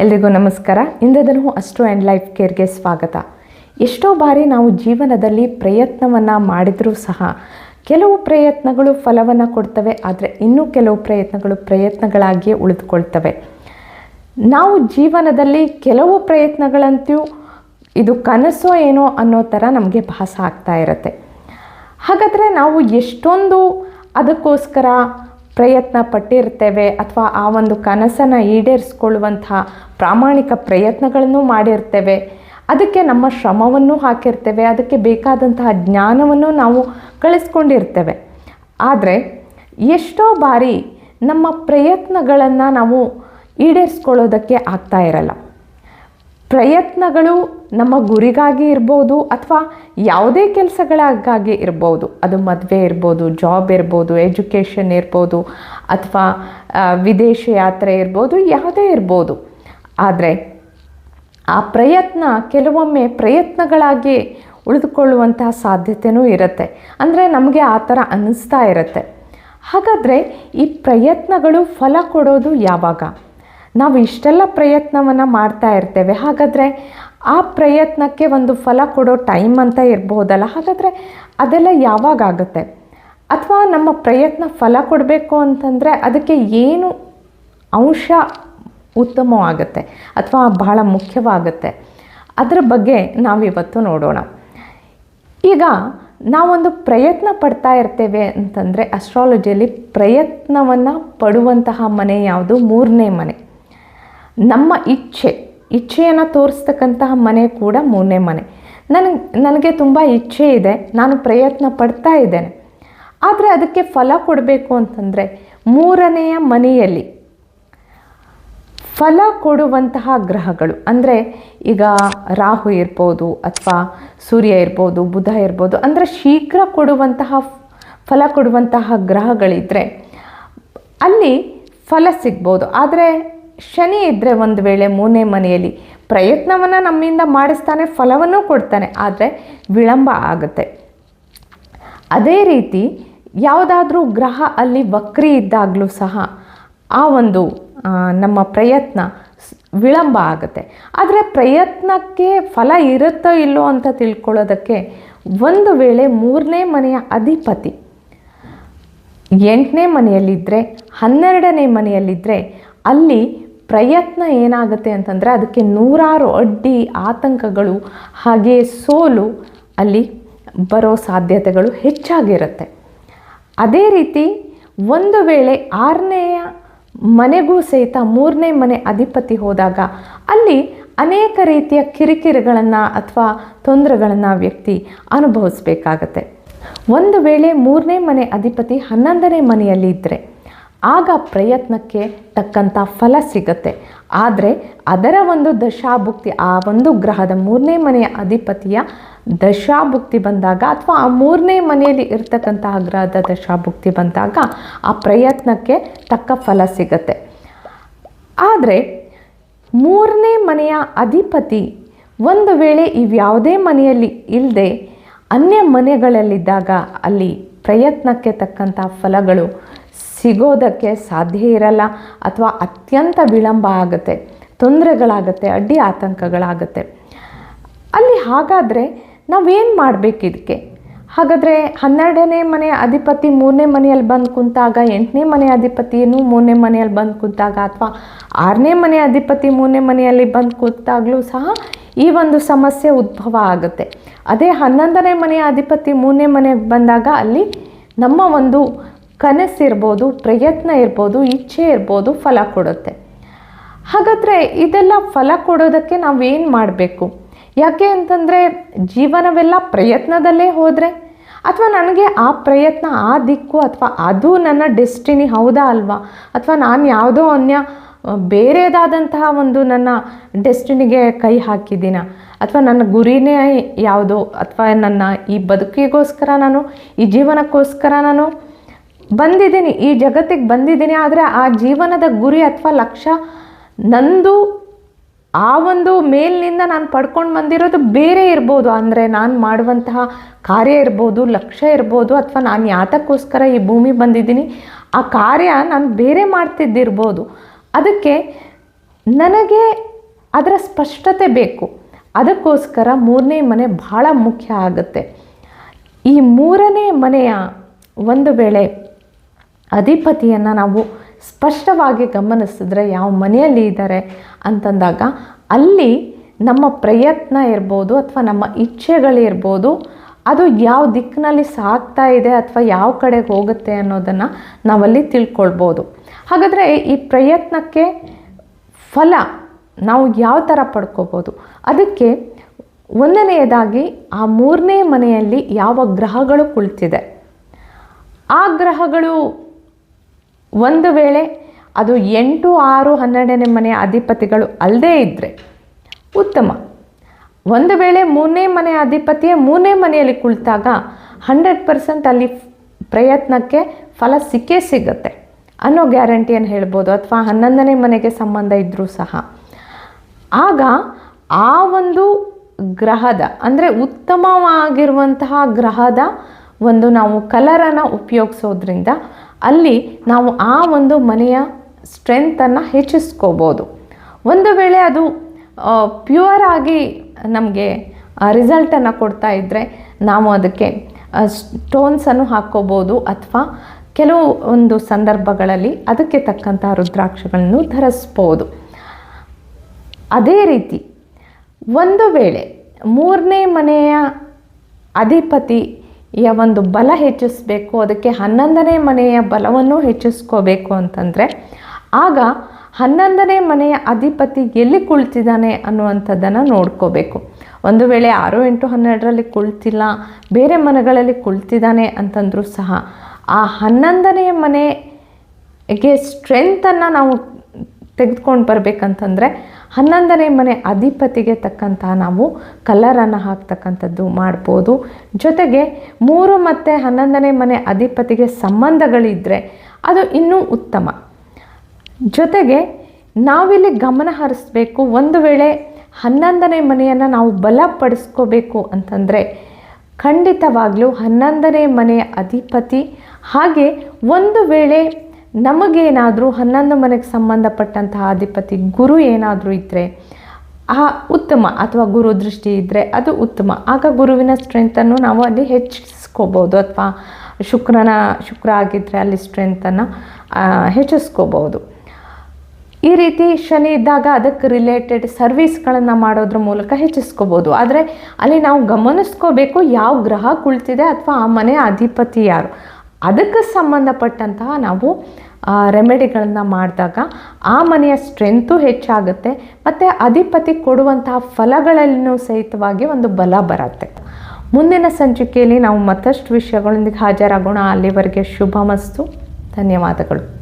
ಎಲ್ರಿಗೂ ನಮಸ್ಕಾರ. ಇಂದದನು ಅಷ್ಟು ಆ್ಯಂಡ್ ಲೈಫ್ ಕೇರ್ಗೆ ಸ್ವಾಗತ. ಎಷ್ಟೋ ಬಾರಿ ನಾವು ಜೀವನದಲ್ಲಿ ಪ್ರಯತ್ನವನ್ನು ಮಾಡಿದರೂ ಸಹ ಕೆಲವು ಪ್ರಯತ್ನಗಳು ಫಲವನ್ನು ಕೊಡ್ತವೆ, ಆದರೆ ಇನ್ನೂ ಕೆಲವು ಪ್ರಯತ್ನಗಳು ಪ್ರಯತ್ನಗಳಾಗಿಯೇ ಉಳಿದುಕೊಳ್ತವೆ. ನಾವು ಜೀವನದಲ್ಲಿ ಕೆಲವು ಪ್ರಯತ್ನಗಳಂತೂ ಇದು ಕನಸೋ ಏನೋ ಅನ್ನೋ ಥರ ನಮಗೆ ಭಾಸ ಆಗ್ತಾ ಇರುತ್ತೆ. ಹಾಗಾದರೆ ನಾವು ಎಷ್ಟೊಂದು ಅದಕ್ಕೋಸ್ಕರ ಪ್ರಯತ್ನ ಪಟ್ಟಿರ್ತೇವೆ ಅಥವಾ ಆ ಒಂದು ಕನಸನ್ನು ಈಡೇರಿಸ್ಕೊಳ್ಳುವಂತಹ ಪ್ರಾಮಾಣಿಕ ಪ್ರಯತ್ನಗಳನ್ನು ಮಾಡಿರ್ತೇವೆ. ಅದಕ್ಕೆ ನಮ್ಮ ಶ್ರಮವನ್ನು ಹಾಕಿರ್ತೇವೆ. ಅದಕ್ಕೆ ಬೇಕಾದಂತಹ ಜ್ಞಾನವನ್ನು ನಾವು ಕಳಿಸ್ಕೊಂಡಿರ್ತೇವೆ. ಆದರೆ ಎಷ್ಟೋ ಬಾರಿ ನಮ್ಮ ಪ್ರಯತ್ನಗಳನ್ನು ನಾವು ಈಡೇರಿಸ್ಕೊಳ್ಳೋದಕ್ಕೆ ಆಗ್ತಾ ಇರಲ್ಲ. ಪ್ರಯತ್ನಗಳು ನಮ್ಮ ಗುರಿಗಾಗಿ ಇರ್ಬೋದು ಅಥವಾ ಯಾವುದೇ ಕೆಲಸಗಳಿಗಾಗಿ ಇರ್ಬೋದು. ಅದು ಮದುವೆ ಇರ್ಬೋದು ಜಾಬ್ ಇರ್ಬೋದು ಎಜುಕೇಷನ್ ಇರ್ಬೋದು, ಅಥವಾ ವಿದೇಶ ಯಾತ್ರೆ ಇರ್ಬೋದು, ಯಾವುದೇ ಇರ್ಬೋದು. ಆದರೆ ಆ ಪ್ರಯತ್ನ ಕೆಲವೊಮ್ಮೆ ಪ್ರಯತ್ನಗಳಾಗಿ ಉಳಿದುಕೊಳ್ಳುವಂತಹ ಸಾಧ್ಯತೆಯೂ ಇರುತ್ತೆ. ಅಂದರೆ ನಮಗೆ ಆ ಥರ ಅನ್ನಿಸ್ತಾ ಇರುತ್ತೆ. ಹಾಗಾದರೆ ಈ ಪ್ರಯತ್ನಗಳು ಫಲ ಕೊಡೋದು ಯಾವಾಗ? ನಾವು ಇಷ್ಟೆಲ್ಲ ಪ್ರಯತ್ನವನ್ನು ಮಾಡ್ತಾ ಇರ್ತೇವೆ. ಹಾಗಾದರೆ ಆ ಪ್ರಯತ್ನಕ್ಕೆ ಒಂದು ಫಲ ಕೊಡೋ ಟೈಮ್ ಅಂತ ಇರಬಹುದಲ್ಲ ಹಾಗಾದರೆ ಅದೆಲ್ಲ ಯಾವಾಗ ಆಗುತ್ತೆ? ಅಥವಾ ನಮ್ಮ ಪ್ರಯತ್ನ ಫಲ ಕೊಡಬೇಕು ಅಂತಂದರೆ ಅದಕ್ಕೆ ಏನು ಅಂಶ ಉತ್ತಮವಾಗುತ್ತೆ ಅಥವಾ ಬಹಳ ಮುಖ್ಯವಾಗುತ್ತೆ? ಅದರ ಬಗ್ಗೆ ನಾವಿವತ್ತು ನೋಡೋಣ. ಈಗ ನಾವೊಂದು ಪ್ರಯತ್ನ ಪಡ್ತಾ ಇರ್ತೇವೆ ಅಂತಂದರೆ ಅಸ್ಟ್ರಾಲಜಿಯಲ್ಲಿ ಪ್ರಯತ್ನವನ್ನು ಪಡುವಂತಹ ಮನೆ ಯಾವುದು? ಮೂರನೇ ಮನೆ. ನಮ್ಮ ಇಚ್ಛೆ, ಇಚ್ಛೆಯನ್ನು ತೋರಿಸ್ತಕ್ಕಂತಹ ಮನೆ ಕೂಡ ಮೂರನೇ ಮನೆ. ನನಗೆ ನನಗೆ ತುಂಬ ಇಚ್ಛೆ ಇದೆ, ನಾನು ಪ್ರಯತ್ನ ಪಡ್ತಾ ಇದ್ದೇನೆ. ಆದರೆ ಅದಕ್ಕೆ ಫಲ ಕೊಡಬೇಕು ಅಂತಂದರೆ ಮೂರನೆಯ ಮನೆಯಲ್ಲಿ ಫಲ ಕೊಡುವಂತಹ ಗ್ರಹಗಳು. ಅಂದರೆ ಈಗ ರಾಹು ಇರ್ಬೋದು ಅಥವಾ ಸೂರ್ಯ ಇರ್ಬೋದು, ಬುಧ ಇರ್ಬೋದು, ಅಂದರೆ ಶೀಘ್ರ ಕೊಡುವಂತಹ ಫಲ ಕೊಡುವಂತಹ ಗ್ರಹಗಳಿದ್ದರೆ ಅಲ್ಲಿ ಫಲ ಸಿಗ್ಬೋದು. ಆದರೆ ಶನಿ ಇದ್ದರೆ ಒಂದು ವೇಳೆ ಮೂರನೇ ಮನೆಯಲ್ಲಿ ಪ್ರಯತ್ನವನ್ನು ನಮ್ಮಿಂದ ಮಾಡಿಸ್ತಾನೆ, ಫಲವನ್ನು ಕೊಡ್ತಾನೆ, ಆದರೆ ವಿಳಂಬ ಆಗುತ್ತೆ. ಅದೇ ರೀತಿ ಯಾವುದಾದ್ರೂ ಗ್ರಹ ಅಲ್ಲಿ ವಕ್ರಿ ಇದ್ದಾಗಲೂ ಸಹ ಆ ಒಂದು ನಮ್ಮ ಪ್ರಯತ್ನ ವಿಳಂಬ ಆಗುತ್ತೆ. ಆದರೆ ಪ್ರಯತ್ನಕ್ಕೆ ಫಲ ಇರುತ್ತೋ ಇಲ್ಲೋ ಅಂತ ತಿಳ್ಕೊಳ್ಳೋದಕ್ಕೆ ಒಂದು ವೇಳೆ ಮೂರನೇ ಮನೆಯ ಅಧಿಪತಿ ಎಂಟನೇ ಮನೆಯಲ್ಲಿದ್ದರೆ ಹನ್ನೆರಡನೇ ಮನೆಯಲ್ಲಿದ್ದರೆ ಅಲ್ಲಿ ಪ್ರಯತ್ನ ಏನಾಗುತ್ತೆ ಅಂತಂದರೆ ಅದಕ್ಕೆ ನೂರಾರು ಅಡ್ಡಿ ಆತಂಕಗಳು, ಹಾಗೆ ಸೋಲು ಅಲ್ಲಿ ಬರೋ ಸಾಧ್ಯತೆಗಳು ಹೆಚ್ಚಾಗಿರುತ್ತೆ. ಅದೇ ರೀತಿ ಒಂದು ವೇಳೆ ಆರನೆಯ ಮನೆಗೂ ಸಹಿತ ಮೂರನೇ ಮನೆ ಅಧಿಪತಿ ಹೋದಾಗ ಅಲ್ಲಿ ಅನೇಕ ರೀತಿಯ ಕಿರಿಕಿರಿಗಳನ್ನು ಅಥವಾ ತೊಂದರೆಗಳನ್ನು ವ್ಯಕ್ತಿ ಅನುಭವಿಸಬೇಕಾಗತ್ತೆ. ಒಂದು ವೇಳೆ ಮೂರನೇ ಮನೆ ಅಧಿಪತಿ ಹನ್ನೊಂದನೇ ಮನೆಯಲ್ಲಿ ಇದ್ದರೆ ಆಗ ಪ್ರಯತ್ನಕ್ಕೆ ತಕ್ಕಂಥ ಫಲ ಸಿಗತ್ತೆ. ಆದರೆ ಅದರ ಒಂದು ದಶಾಭುಕ್ತಿ, ಆ ಒಂದು ಗ್ರಹದ ಮೂರನೇ ಮನೆಯ ಅಧಿಪತಿಯ ದಶಾಭುಕ್ತಿ ಬಂದಾಗ ಅಥವಾ ಆ ಮೂರನೇ ಮನೆಯಲ್ಲಿ ಇರ್ತಕ್ಕಂತಹ ಗ್ರಹದ ದಶಾಭುಕ್ತಿ ಬಂದಾಗ ಆ ಪ್ರಯತ್ನಕ್ಕೆ ತಕ್ಕ ಫಲ ಸಿಗತ್ತೆ. ಆದರೆ ಮೂರನೇ ಮನೆಯ ಅಧಿಪತಿ ಒಂದು ವೇಳೆ ಇವ್ಯಾವುದೇ ಮನೆಯಲ್ಲಿ ಇಲ್ಲದೆ ಅನ್ಯ ಮನೆಗಳಲ್ಲಿದ್ದಾಗ ಅಲ್ಲಿ ಪ್ರಯತ್ನಕ್ಕೆ ತಕ್ಕಂಥ ಫಲಗಳು ಸಿಗೋದಕ್ಕೆ ಸಾಧ್ಯ ಇರಲ್ಲ ಅಥವಾ ಅತ್ಯಂತ ವಿಳಂಬ ಆಗುತ್ತೆ, ತೊಂದರೆಗಳಾಗುತ್ತೆ, ಅಡ್ಡಿ ಆತಂಕಗಳಾಗತ್ತೆ. ಅಲ್ಲಿ ಹಾಗಾದರೆ ನಾವೇನು ಮಾಡಬೇಕು ಇದಕ್ಕೆ? ಹಾಗಾದರೆ ಹನ್ನೆರಡನೇ ಮನೆ ಅಧಿಪತಿ ಮೂರನೇ ಮನೆಯಲ್ಲಿ ಬಂದು ಕುಂತಾಗ, ಎಂಟನೇ ಮನೆ ಅಧಿಪತಿಯನ್ನು ಮೂರನೇ ಮನೆಯಲ್ಲಿ ಬಂದು ಕುಂತಾಗ ಅಥವಾ ಆರನೇ ಮನೆ ಅಧಿಪತಿ ಮೂರನೇ ಮನೆಯಲ್ಲಿ ಬಂದು ಕೂತಾಗಲೂ ಸಹ ಈ ಒಂದು ಸಮಸ್ಯೆ ಉದ್ಭವ ಆಗುತ್ತೆ. ಅದೇ ಹನ್ನೊಂದನೇ ಮನೆಯ ಅಧಿಪತಿ ಮೂರನೇ ಮನೆಗೆ ಬಂದಾಗ ಅಲ್ಲಿ ನಮ್ಮ ಒಂದು ಕನಸಿರ್ಬೋದು ಪ್ರಯತ್ನ ಇರ್ಬೋದು, ಇಚ್ಛೆ ಇರ್ಬೋದು, ಫಲ ಕೊಡುತ್ತೆ. ಹಾಗಾದರೆ ಇದೆಲ್ಲ ಫಲ ಕೊಡೋದಕ್ಕೆ ಏನು ಮಾಡಬೇಕು? ಯಾಕೆ ಅಂತಂದರೆ ಜೀವನವೆಲ್ಲ ಪ್ರಯತ್ನದಲ್ಲೇ ಹೋದರೆ? ಅಥವಾ ನನಗೆ ಆ ಪ್ರಯತ್ನ ಆ ದಿಕ್ಕು ಅಥವಾ ಅದು ನನ್ನ ಡೆಸ್ಟಿನಿ ಹೌದಾ ಅಲ್ವಾ? ಅಥವಾ ನಾನು ಯಾವುದೋ ಅನ್ಯ ಬೇರೆದಾದಂತಹ ಒಂದು ನನ್ನ ಡೆಸ್ಟಿನಿಗೆ ಕೈ ಹಾಕಿದ್ದೀನ? ಅಥವಾ ನನ್ನ ಗುರಿನೇ ಯಾವುದು ಅಥವಾ ನನ್ನ ಈ ಬದುಕಿಗೋಸ್ಕರ ನಾನು, ಈ ಜೀವನಕ್ಕೋಸ್ಕರ ನಾನು ಬಂದಿದ್ದೀನಿ, ಈ ಜಗತ್ತಿಗೆ ಬಂದಿದ್ದೀನಿ, ಆದರೆ ಆ ಜೀವನದ ಗುರಿ ಅಥವಾ ಲಕ್ಷ್ಯ ನಂದು, ಆ ಒಂದು ಮೇಲಿನಿಂದ ನಾನು ಪಡ್ಕೊಂಡು ಬಂದಿರೋದು ಬೇರೆ ಇರ್ಬೋದು. ಅಂದರೆ ನಾನು ಮಾಡುವಂತಹ ಕಾರ್ಯ ಇರ್ಬೋದು ಲಕ್ಷ್ಯ ಇರ್ಬೋದು, ಅಥವಾ ನಾನು ಯಾತಕ್ಕೋಸ್ಕರ ಈ ಭೂಮಿ ಬಂದಿದ್ದೀನಿ, ಆ ಕಾರ್ಯ ನಾನು ಬೇರೆ ಮಾಡ್ತಿದ್ದಿರ್ಬೋದು. ಅದಕ್ಕೆ ನನಗೆ ಅದರ ಸ್ಪಷ್ಟತೆ ಬೇಕು. ಅದಕ್ಕೋಸ್ಕರ ಮೂರನೇ ಮನೆ ಬಹಳ ಮುಖ್ಯ ಆಗುತ್ತೆ. ಈ ಮೂರನೇ ಮನೆಯ ಒಂದು ವೇಳೆ ಅಧಿಪತಿಯನ್ನು ನಾವು ಸ್ಪಷ್ಟವಾಗಿ ಗಮನಿಸಿದ್ರೆ ಯಾವ ಮನೆಯಲ್ಲಿ ಇದ್ದಾರೆ ಅಂತಂದಾಗ ಅಲ್ಲಿ ನಮ್ಮ ಪ್ರಯತ್ನ ಇರ್ಬೋದು ಅಥವಾ ನಮ್ಮ ಇಚ್ಛೆಗಳಿರ್ಬೋದು ಅದು ಯಾವ ದಿಕ್ಕಿನಲ್ಲಿ ಸಾಗ್ತಾ ಇದೆ ಅಥವಾ ಯಾವ ಕಡೆಗೆ ಹೋಗುತ್ತೆ ಅನ್ನೋದನ್ನು ನಾವಲ್ಲಿ ತಿಳ್ಕೊಳ್ಬೋದು. ಹಾಗಾದರೆ ಈ ಪ್ರಯತ್ನಕ್ಕೆ ಫಲ ನಾವು ಯಾವ ಥರ ಪಡ್ಕೋಬೋದು? ಅದಕ್ಕೆ ಒಂದನೆಯದಾಗಿ ಆ ಮೂರನೇ ಮನೆಯಲ್ಲಿ ಯಾವ ಗ್ರಹಗಳು ಕುಳಿತಿದೆ. ಆ ಗ್ರಹಗಳು ಒಂದು ವೇಳೆ ಅದು ಎಂಟು, ಆರು, ಹನ್ನೆರಡನೇ ಮನೆಯ ಅಧಿಪತಿಗಳು ಅಲ್ಲದೇ ಇದ್ದರೆ ಉತ್ತಮ. ಒಂದು ವೇಳೆ ಮೂರನೇ ಮನೆಯ ಅಧಿಪತಿಯೇ ಮೂರನೇ ಮನೆಯಲ್ಲಿ ಕುಳಿತಾಗ ಹಂಡ್ರೆಡ್ ಪರ್ಸೆಂಟ್ ಅಲ್ಲಿ ಪ್ರಯತ್ನಕ್ಕೆ ಫಲ ಸಿಕ್ಕೇ ಸಿಗುತ್ತೆ ಅನ್ನೋ ಗ್ಯಾರಂಟಿಯನ್ನು ಹೇಳ್ಬೋದು ಅಥವಾ ಹನ್ನೊಂದನೇ ಮನೆಗೆ ಸಂಬಂಧ ಇದ್ದರೂ ಸಹ. ಆಗ ಆ ಒಂದು ಗ್ರಹದ, ಅಂದರೆ ಉತ್ತಮವಾಗಿರುವಂತಹ ಗ್ರಹದ ಒಂದು ನಾವು ಕಲರನ್ನು ಉಪಯೋಗಿಸೋದ್ರಿಂದ ಅಲ್ಲಿ ನಾವು ಆ ಒಂದು ಮನೆಯ ಸ್ಟ್ರೆಂತನ್ನು ಹೆಚ್ಚಿಸ್ಕೋಬೋದು. ಒಂದು ವೇಳೆ ಅದು ಪ್ಯೂರ್ ಆಗಿ ನಮಗೆ ರಿಸಲ್ಟನ್ನು ಕೊಡ್ತಾ ಇದ್ದರೆ ನಾವು ಅದಕ್ಕೆ ಸ್ಟೋನ್ಸನ್ನು ಹಾಕ್ಕೋಬೋದು ಅಥವಾ ಕೆಲವು ಒಂದು ಸಂದರ್ಭಗಳಲ್ಲಿ ಅದಕ್ಕೆ ತಕ್ಕಂಥ ರುದ್ರಾಕ್ಷಗಳನ್ನು ಧರಿಸ್ಬೋದು. ಅದೇ ರೀತಿ ಒಂದು ವೇಳೆ ಮೂರನೇ ಮನೆಯ ಅಧಿಪತಿಯ ಒಂದು ಬಲ ಹೆಚ್ಚಿಸಬೇಕು, ಅದಕ್ಕೆ ಹನ್ನೊಂದನೇ ಮನೆಯ ಬಲವನ್ನು ಹೆಚ್ಚಿಸ್ಕೋಬೇಕು ಅಂತಂದರೆ, ಆಗ ಹನ್ನೊಂದನೇ ಮನೆಯ ಅಧಿಪತಿ ಎಲ್ಲಿ ಕುಳಿತಿದ್ದಾನೆ ಅನ್ನುವಂಥದ್ದನ್ನು ನೋಡ್ಕೋಬೇಕು. ಒಂದು ವೇಳೆ ಆರು ಎಂಟು ಹನ್ನೆರಡರಲ್ಲಿ ಕುಳಿತಿಲ್ಲ, ಬೇರೆ ಮನೆಗಳಲ್ಲಿ ಕುಳಿತಿದ್ದಾನೆ ಅಂತಂದರೂ ಸಹ ಆ ಹನ್ನೊಂದನೇ ಮನೆಗೆ ಸ್ಟ್ರೆಂತನ್ನು ನಾವು ತೆಗೆದುಕೊಂಡು ಬರಬೇಕಂತಂದರೆ ಹನ್ನೊಂದನೇ ಮನೆ ಅಧಿಪತಿಗೆ ತಕ್ಕಂತಹ ನಾವು ಕಲರನ್ನು ಹಾಕ್ತಕ್ಕಂಥದ್ದು ಮಾಡ್ಬೋದು. ಜೊತೆಗೆ ಮೂರು ಮತ್ತು ಹನ್ನೊಂದನೇ ಮನೆ ಅಧಿಪತಿಗೆ ಸಂಬಂಧಗಳಿದ್ದರೆ ಅದು ಇನ್ನೂ ಉತ್ತಮ. ಜೊತೆಗೆ ನಾವಿಲ್ಲಿ ಗಮನ ಹರಿಸ್ಬೇಕು, ಒಂದು ವೇಳೆ ಹನ್ನೊಂದನೇ ಮನೆಯನ್ನು ನಾವು ಬಲಪಡಿಸ್ಕೋಬೇಕು ಅಂತಂದರೆ ಖಂಡಿತವಾಗಲೂ ಹನ್ನೊಂದನೇ ಮನೆಯ ಅಧಿಪತಿ ಹಾಗೆ ಒಂದು ವೇಳೆ ನಮಗೇನಾದರೂ ಹನ್ನೊಂದು ಮನೆಗೆ ಸಂಬಂಧಪಟ್ಟಂತಹ ಅಧಿಪತಿ ಗುರು ಏನಾದರೂ ಇದ್ದರೆ ಆ ಉತ್ತಮ ಅಥವಾ ಗುರು ದೃಷ್ಟಿ ಇದ್ದರೆ ಅದು ಉತ್ತಮ. ಆಗ ಗುರುವಿನ ಸ್ಟ್ರೆಂತನ್ನು ನಾವು ಅಲ್ಲಿ ಹೆಚ್ಚಿಸ್ಕೋಬೋದು ಅಥವಾ ಶುಕ್ರನ, ಶುಕ್ರ ಆಗಿದ್ದರೆ ಅಲ್ಲಿ ಸ್ಟ್ರೆಂತನ್ನು ಹೆಚ್ಚಿಸ್ಕೋಬೋದು. ಈ ರೀತಿ ಶನಿ ಇದ್ದಾಗ ಅದಕ್ಕೆ ರಿಲೇಟೆಡ್ ಸರ್ವಿಸ್ಗಳನ್ನು ಮಾಡೋದ್ರ ಮೂಲಕ ಹೆಚ್ಚಿಸ್ಕೋಬೋದು. ಆದರೆ ಅಲ್ಲಿ ನಾವು ಗಮನಿಸ್ಕೋಬೇಕು ಯಾವ ಗ್ರಹ ಕುಳಿತಿದೆ ಅಥವಾ ಆ ಮನೆಯ ಅಧಿಪತಿ ಯಾರು. ಅದಕ್ಕೆ ಸಂಬಂಧಪಟ್ಟಂತಹ ನಾವು ರೆಮಿಡಿಗಳನ್ನು ಮಾಡಿದಾಗ ಆ ಮನೆಯ ಸ್ಟ್ರೆಂತು ಹೆಚ್ಚಾಗುತ್ತೆ, ಮತ್ತು ಅಧಿಪತಿ ಕೊಡುವಂತಹ ಫಲಗಳಲ್ಲಿನೂ ಸಹಿತವಾಗಿ ಒಂದು ಬಲ ಬರುತ್ತೆ. ಮುಂದಿನ ಸಂಚಿಕೆಯಲ್ಲಿ ನಾವು ಮತ್ತಷ್ಟು ವಿಷಯಗಳೊಂದಿಗೆ ಹಾಜರಾಗೋಣ. ಅಲ್ಲಿವರೆಗೆ ಶುಭ ಮಸ್ತು ಧನ್ಯವಾದಗಳು.